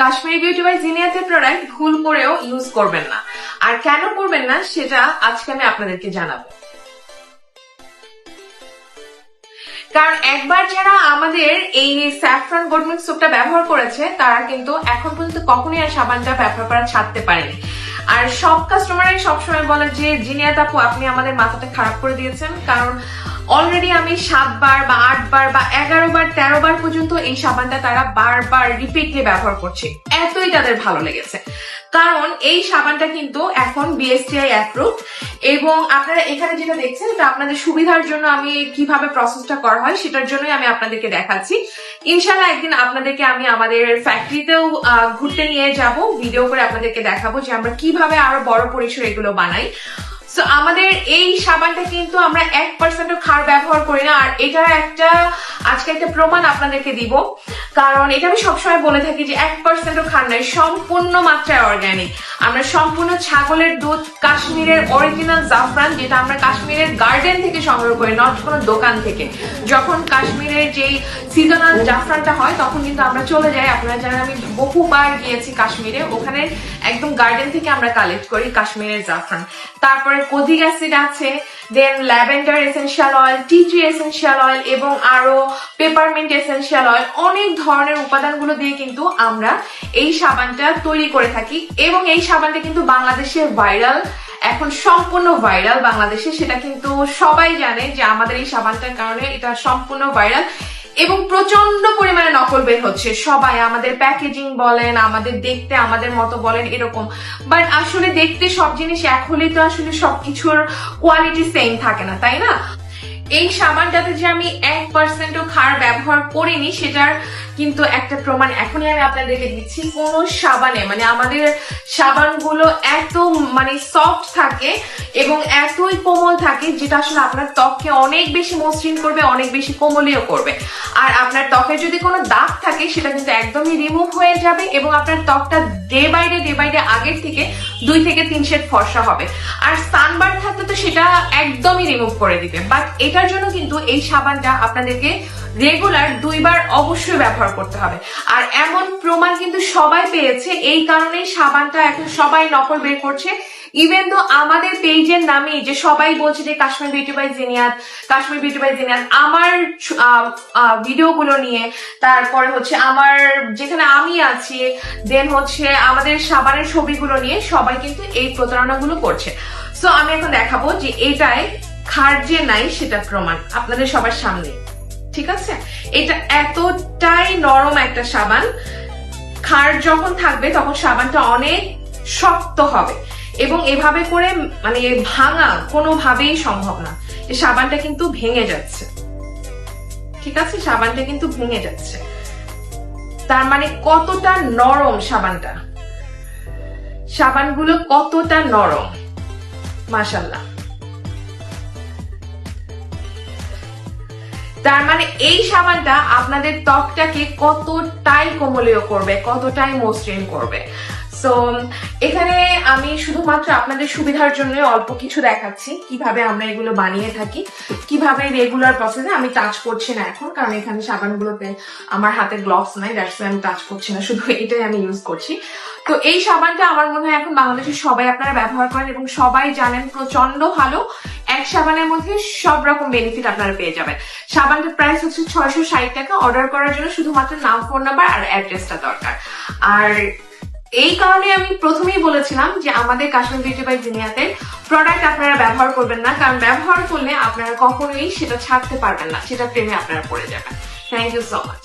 Kashmiri beauty by জিনিয়াতের product ভুল করেও ইউজ করবেন না। আর কেন করবেন না, সেটা আজকে আমি আপনাদেরকে জানাব। কারণ একবার যারা আমাদের এই স্যাফ্রন গোডমিক্স সোপটা ব্যবহার করেছে, তারা কিন্তু এখন পর্যন্ত কখনোই আর সাবানটা ব্যবহার করা ছাড়তে পারেনি। আর সব কাস্টমারই সবসময় বলে যে জিনিয়াত আপু, আপনি আমাদের মাথাটা খারাপ করে দিয়েছেন। কারণ অলরেডি আমি সাতবার বা আটবার বা এগারো বার তেরো বার পর্যন্ত এই সাবানটা তারা বারবার রিপিটলি ব্যবহার করছে। এতই তাদের ভালো লেগেছে। কারণ এই সাবানটা কিন্তু এখন বিএসটিআই অ্যাপ্রুভ এবং আপনারা এখানে যেটা দেখছেন এটা আপনাদের সুবিধার জন্য আমি কীভাবে প্রসেসটা করা হয় সেটার জন্যই আমি আপনাদেরকে দেখাচ্ছি। ইনশাল্লাহ একদিন আপনাদেরকে আমি আমাদের ফ্যাক্টরিতেও ঘুরতে নিয়ে যাব ভিডিও করে আপনাদেরকে দেখাবো যে আমরা কীভাবে আরও বড় পরিসরে এগুলো বানাই। সো আমাদের এই সাবানটা কিন্তু আমরা এক পার্সেন্টও খার ব্যবহার করি না, আর এটার একটা, আজকে একটা প্রমাণ আপনাদেরকে দিব। কারণ এটা আমি সবসময় বলে থাকি যে এক পার্সেন্টও খার নাই সম্পূর্ণ মাত্রায় অর্গ্যানিক আমরা সম্পূর্ণ ছাগলের দুধ, কাশ্মীরের অরিজিনাল জাফরান, যেটা আমরা কাশ্মীরের গার্ডেন থেকে সংগ্রহ করি নট কোনো দোকান থেকে। যখন কাশ্মীরের যেই সিজনাল জাফরানটা হয়, তখন কিন্তু আমরা চলে যাই। আপনারা জানেন আমি বহুবার গিয়েছি কাশ্মীরে। ওখানে একদম গার্ডেন থেকে আমরা কালেক্ট করি কাশ্মীরের জাফরান। তারপরে কোদিক অ্যাসিড আছে then lavender essential oil tea tree essential oil এবং আরও পেপারমিন্ট এসেনশিয়াল অয়েল অনেক ধরনের উপাদানগুলো দিয়ে কিন্তু আমরা এই সাবানটা তৈরি করে থাকি এবং এই সাবানটা কিন্তু বাংলাদেশে ভাইরাল এখন সম্পূর্ণ ভাইরাল বাংলাদেশে। সেটা কিন্তু সবাই জানে যে আমাদের এই সাবানটার কারণে এটা সম্পূর্ণ ভাইরাল এবং প্রচণ্ড পরিমাণে নকল বের হচ্ছে। সবাই আমাদের প্যাকেজিং বলেন, আমাদের দেখতে, আমাদের মতো বলেন, এরকম। বাট আসলে দেখতে সব জিনিস এক হলেই তো আসলে সবকিছুর কোয়ালিটি সেম থাকে না, তাই না? এই সাবানটাতে যে আমি এক পার্সেন্টও খার ব্যবহার করিনি, সেটার কিন্তু একটা প্রমাণ এখনই আমি আপনাদেরকে দিচ্ছি। কোন সাবানে মানে আমাদের সাবানগুলো এত মানে সফট থাকে এবং এতই কোমল থাকে, যেটা আসলে আপনার ত্বককে অনেক বেশি মসৃণ করবে, অনেক বেশি কোমলীয় করবে। আর আপনার ত্বকে যদি কোনো দাগ থাকে, সেটা কিন্তু একদমই রিমুভ হয়ে যাবে এবং আপনার ত্বকটা day by day day by day আগের থেকে দুই থেকে তিন শেড ফর্সা হবে। আর সানবার্ন থাকলে তো সেটা একদমই রিমুভ করে দিবে। বাট এটার জন্য কিন্তু এই সাবানটা আপনাদেরকে রেগুলার দুইবার অবশ্যই ব্যবহার করতে হবে। আর এমন প্রমাণ কিন্তু সবাই পেয়েছে, এই কারণেই সাবানটা এখন সবাই নকল বের করছে। ইভেন তো আমাদের পেজের নামেই যে সবাই বলছে যে Kashmir beauty by Zeniyat, Kashmir beauty by Zeniyat, আমার ভিডিওগুলো নিয়ে, তারপরে হচ্ছে আমার যেখানে আমি আছি দেন হচ্ছে আমাদের সাবানের ছবিগুলো নিয়ে সবাই কিন্তু এই প্রতারণাগুলো করছে। সো আমি এখন দেখাবো যে এটাই খার যে নাই সেটা প্রমাণ আপনাদের সবার সামনে। ঠিক আছে? এটা এতটাই নরম একটা সাবান। খার যখন থাকবে তখন সাবানটা অনেক শক্ত হবে এবং এভাবে করে মানে ভাঙা কোনোভাবেই সম্ভব না। সাবানটা কিন্তু ভেঙে যাচ্ছে। ঠিক আছে? সাবানটা কিন্তু ভেঙে যাচ্ছে। তার মানে কতটা নরম সাবানটা? সাবানগুলো কতটা নরম? মাশাল্লাহ তার মানে এই সাবানটা আপনাদের ত্বকটাকে কতটাই কোমলীয় করবে, কতটাই মসৃণ করবে। সো এখানে আমি শুধুমাত্র আপনাদের সুবিধার জন্য অল্প কিছু দেখাচ্ছি, কীভাবে আমরা এগুলো বানিয়ে থাকি, কীভাবে রেগুলার প্রসেসে আমি টাচ করছি না এখন, কারণ এখানে সাবানগুলোতে আমার হাতে গ্লভস নাই দ্যাটস আমি টাচ করছি না, শুধু এটাই আমি ইউজ করছি। তো এই সাবানটা আমার মনে হয় এখন বাংলাদেশের সবাই আপনারা ব্যবহার করেন এবং সবাই জানেন প্রচণ্ড ভালো এক সাবানের মধ্যে সব রকম বেনিফিট আপনারা পেয়ে যাবেন। সাবানটার প্রাইস হচ্ছে ছয়শো ষাট টাকা। অর্ডার করার জন্য শুধুমাত্র নাম ফোন নাম্বার আর অ্যাড্রেসটা দরকার। আর এই কারণে আমি প্রথমেই বলেছিলাম যে আমাদের কাশ্মীর বিউটি বাই জিনিয়াতে প্রোডাক্ট আপনারা ব্যবহার করবেন না। কারণ ব্যবহার করলে আপনারা কখনোই সেটা ছাড়তে পারবেন না। সেটা প্রেমে আপনারা পড়ে যাবেন। Thank you so much